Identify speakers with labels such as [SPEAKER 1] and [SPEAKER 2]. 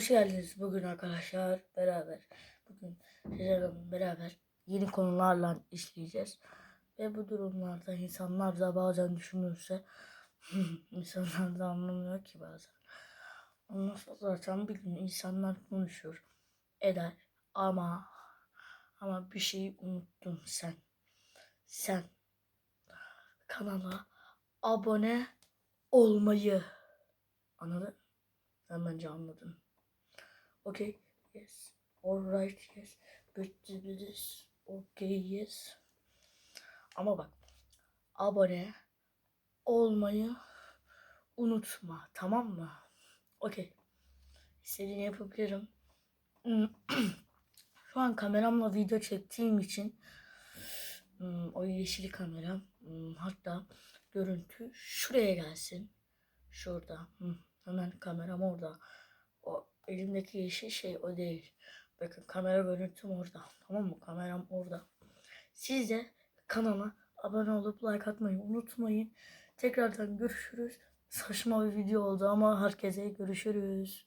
[SPEAKER 1] Hoş geldiniz bugün arkadaşlar beraber. Bugün sizlerle beraber yeni konularla işleyeceğiz. Ve bu durumlarda insanlar da bazen düşünürse insanlar da anlamıyor ki bazen. Ondan sonra zaten bir gün insanlar konuşur, eder ama ama bir şeyi unuttun sen. Sen kanala abone olmayı anladın? Sen bence anladın. Okay, yes. Alright, yes. Bitti biz. Okay, yes. Ama bak. Abone olmayı unutma. Tamam mı? Okay. İstediğini yapabilirim. Şu an kameramla video çektiğim için hmm, o yeşil kameram hmm, hatta görüntü şuraya gelsin. Şurada. Hmm, Hemen kameram orada. O elimdeki yeşil şey o değil. Bakın kamera görüntüm orada. Tamam mı? Kameram orada. Siz de kanala abone olup like atmayı unutmayın. Tekrardan görüşürüz. Saçma bir video oldu ama herkese görüşürüz.